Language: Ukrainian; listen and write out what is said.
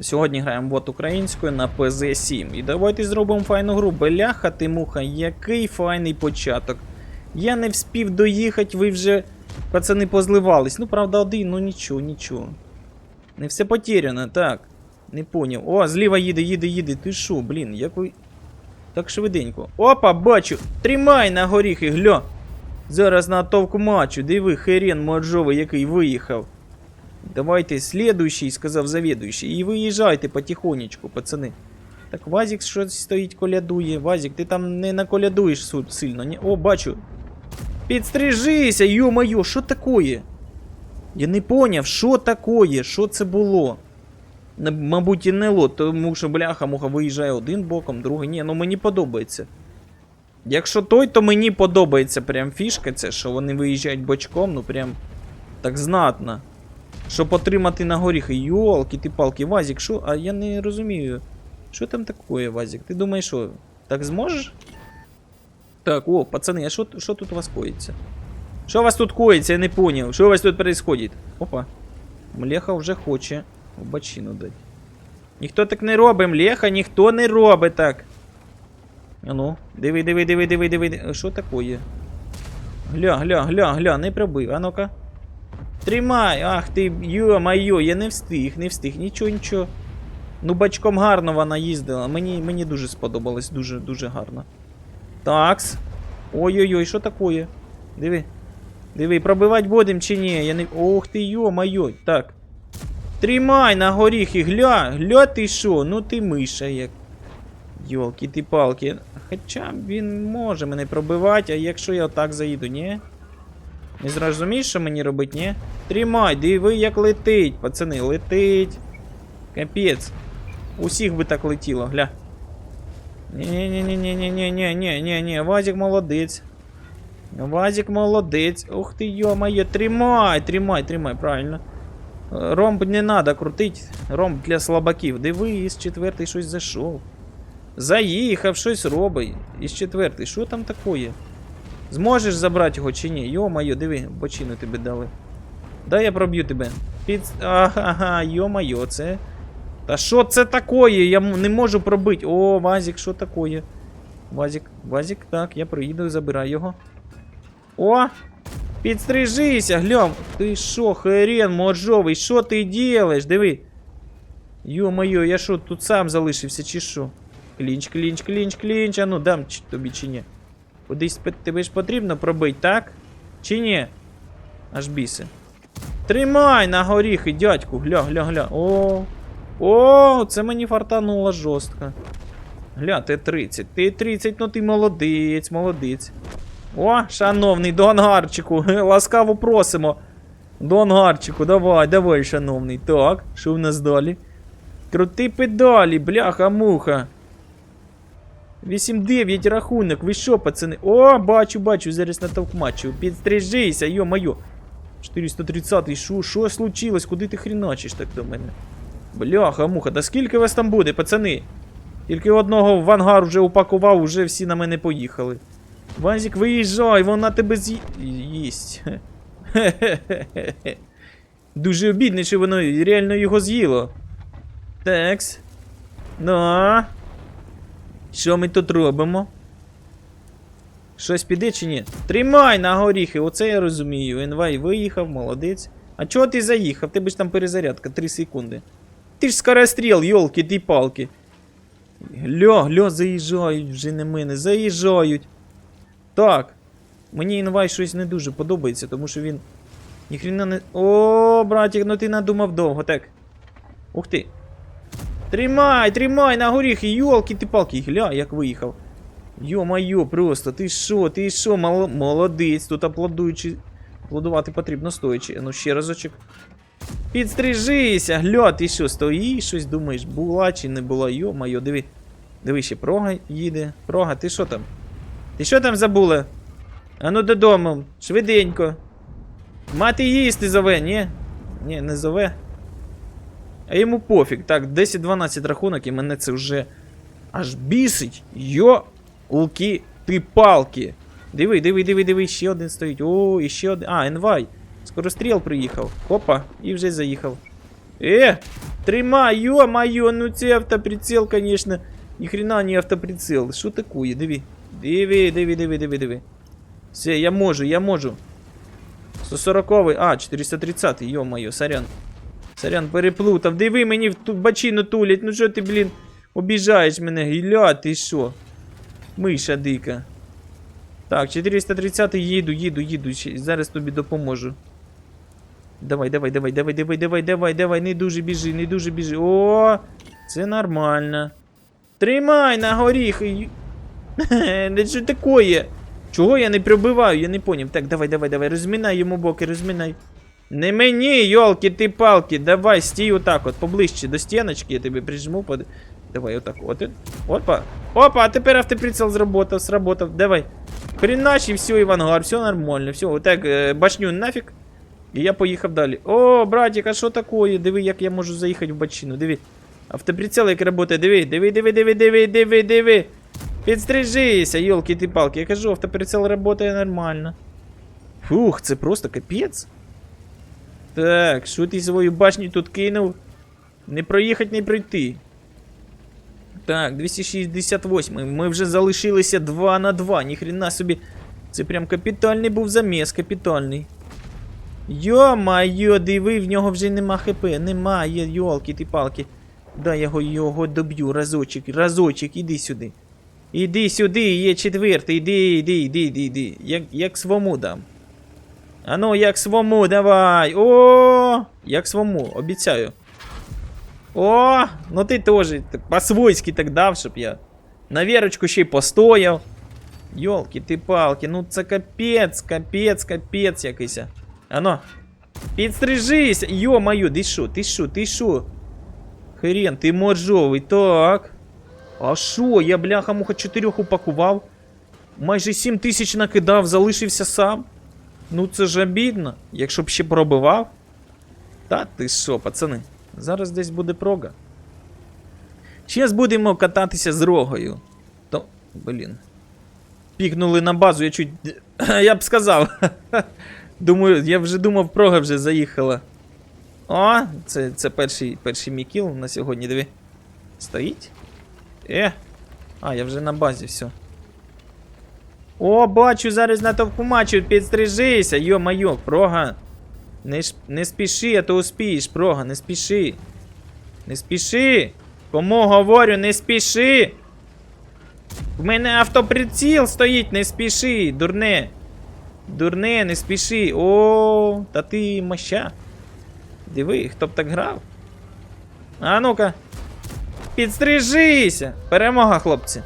Сьогодні граємо бот українською на ПЗ-7. І давайте зробимо файну гру. Беляха ти муха, який файний початок. Я не вспів доїхати, ви вже пацани позливались. Ну, правда, один, ну нічого, нічого. Не все потеряно, так. Не поняв. О, зліва їде, їде, їде. Ти що, блін, як ви. Так швиденько. Опа, бачу! Тримай на горіхи, гля! Зараз на атовку матчу, диви, херен моржовий, який виїхав. Давайте слідуючий, сказав завідуючий. І виїжджайте потихонечку, пацани. Так, Вазік щось стоїть, колядує. Вазік, ти там не наколядуєш сильно. Ні? О, бачу. Підстрижися, йо-моє, що такое? Я не поняв, що такое, що це було. Мабуть, і не лот, тому що бляха-муха виїжджає один боком, другий. Ні, ну мені подобається. Якщо той, то мені подобається прям фішка ця, що вони виїжджають бочком, ну прям так знатно. Щоб отримати на горіхи. Йолки ти палки, Вазік, що? А я не розумію. Що там таке, Вазік? Ти думаєш, що? Так зможеш? Так, о, пацани, а що, тут у вас коїться? Що у вас тут коїться, я не поняв. Що у вас тут происходит? Опа. Млеха вже хоче в бочину дати. Ніхто так не робить, Млеха, ніхто не робить так. А ну, диви, диви, диви, диви, диви. диви. Що таке? Гля, гля, гля, гля, не пробив. А ну-ка. Тримай! Ах ти, йо-майо, я не встиг, не встиг, нічого, нічого. Ну, бачком гарно вона їздила. Мені, мені дуже сподобалось, дуже, дуже гарно. Такс. Ой-ой-ой, що таке? Диви. Диви, пробивати будемо чи ні? Я не. Ох ти, йо-майо. Так. Тримай на горіхи, гля, гля ти що? Ну ти миша як. Йолки ти палки. Хоча він може мене пробивати, а якщо я отак заїду, ні? Не зрозумієш, що мені робити, ні? Тримай, диви, як летить, пацани, летить. Капець. Усіх би так летіло, гля. Ні-ні-ні-ні-ні-ні-ні-ні-ні-ні, Вазик молодець. Вазик молодець. Ух ти, йо-моє, тримай, тримай, тримай, правильно. Ромб не надо крутить. Ромб для слабаків. Диви, із четвертий щось зайшов. Заїхав, щось робить. Із четвертий, що там таке? Зможеш забрати його чи ні? Йо-моє, диви, бочину тобі дали. Дай я проб'ю тебе. Під... Ага, йо-моє, це. Та що це таке? Я не можу пробити. О, Вазік, що таке? Вазік, Вазік, так, я приїду, забирай його. О! Підстрижися, глянь. Ти що, хрен моржовий, що ти делаєш? Диви. Йо-моє, я що, тут сам залишився, чи що? Клінч, клінч, клінч, клінч. А ну дам тобі чи ні. Кудись тебе ж потрібно пробити, так? Чи ні? Аж біси. Тримай на горіхи, дядьку, гля, гля, гля. О, о, це мені фартануло жорстко. Гля, ти 30. Ти 30, ну ти молодець, молодець. О, шановний, до ангарчику. Ласкаво просимо. До ангарчику, давай, давай, шановний. Так, що в нас далі? Крути педалі, бляха-муха. 8-9 рахунок, ви що, пацани? О, бачу, бачу, зараз натовкмачу. Підстрижися, йо-моє. 430-й, що, що случилось? Куди ти хріначиш так до мене? Бляха, муха, да скільки вас там буде, пацани? Тільки одного в ангар вже упакував, уже всі на мене поїхали. Вазік, виїжджай, вона тебе з'ї... їсть. Хе-хе-хе-хе. Дуже обідно, що воно реально його з'їло. Такс. Ну. Що ми тут робимо? Щось піде чи ні? Тримай на горіхи, оце я розумію. Енвай виїхав, молодець. А чого ти заїхав? Тебе ж там перезарядка, 3 секунди. Ти ж скоростріл, йолки, ти палки. Гля, гля, заїжджають вже на мене, заїжджають. Так. Мені інвай щось не дуже подобається, тому що він. Ніхрена не. О, братик, ну ти надумав довго, так. Ух ти. Тримай, тримай на горіхи, йолки ти палки, гля, як виїхав. Йо-майо, просто, ти що, ти що, мол... молодець, тут аплодуючи. Аплодувати потрібно стоячи. Ну ще разочок. Підстрижися, гля, ти що, стоїш, щось думаєш, була чи не була, йо-майо, диви. Диви, ще прога їде. Прога, ти що там? Ти що там забула? Ану додому, швиденько. Мати їсти зове, ні? Ні, не зове. А йому пофіг. Так, 10-12 рахунок, і мене це вже аж бісить. Йо, лки, ти палки. Диви, диви, диви, диви, ще один стоїть. О, і ще один. А, Енвай. Скоростріл приїхав. Опа, і вже заїхав. Е! Тримай, ё-моё, ну це автоприцел, конечно. Ніхрена не автоприцел. Що такое? Диви. Диви, диви, диви, диви, диви. Все, я можу, я можу. 140 а, 430 ё-моё, сорян. Сорян, переплутав. Диви мені в ту бачину тулять. Ну що ти, блін, обіжаєш мене, гіля, ти що? Миша дика. Так, 430 їду, їду, їду. Зараз тобі допоможу. Давай, давай, давай, давай, давай, давай, давай, давай, не дуже біжи, не дуже біжи. О, це нормально. Тримай на горіх. Не що такое? Чого я не пробиваю? Я не поняв. Так, давай, давай, давай, розмінай йому боки, розмінай. Не мені, йолки ти палки, давай, стій отак от, поближче до стіночки, я тебе прижму. Под... Давай, отак, от. Опа. Опа, а тепер автоприцел зработав, сработав. Давай. Хренач і все, Івангар, все нормально. Все, отак, е, башню нафіг. І я поїхав далі. О, братик, а що такое? Диви, як я можу заїхати в бачину. Диви. Автоприцел як працює, диви, диви, диви, диви, диви, диви, диви. Підстрижися, йолки ти палки. Я кажу, автоприцел працює нормально. Фух, це просто капець. Так, що ти свою башню тут кинув? Не проїхати, не пройти. Так, 268. Ми вже залишилися 2 на 2. Ніхрена собі. Це прям капітальний був заміс, капітальний. Йо-майо, диви, в нього вже нема хп. Немає, йолки ти палки. Дай я його, його доб'ю, разочок, разочок, іди сюди. Іди сюди, є четвертий, іди, іди, іди, іди, іди. Як, як свому дам. Ану, як свому, давай. О, як свому, обіцяю. О, ну ти теж по-свойськи так дав, щоб я на вірочку ще й постояв. Йолки ти палки, ну це капець, капець, капець якийсь. Ано. Підстрижися! Йо-моє, ти що, ти що, ти що? Хрен, ти моржовий, так. А що, я бляха муха чотирьох упакував? Майже 7 тисяч накидав, залишився сам. Ну це ж обідно, якщо б ще пробивав. Та ти що, пацани, зараз десь буде прога. Зараз будемо кататися з рогою. То, блін. Пікнули на базу, я чуть. Я б сказав. Думаю, я вже думав, прога вже заїхала. О, це, це перший, перший мій кіл на сьогодні, диви. Стоїть? Е. А, я вже на базі, все. О, бачу, зараз на товкумачу, підстрижися, йо-майо, прога. Не, ш- не спіши, а то успієш, прога, не спіши. Не спіши. Кому говорю, не спіши. В мене автоприціл стоїть, не спіши, дурне. Дурне, не спіши. О, та ти моща. Диви, хто б так грав. А ну-ка. Підстрижися! Перемога, хлопці.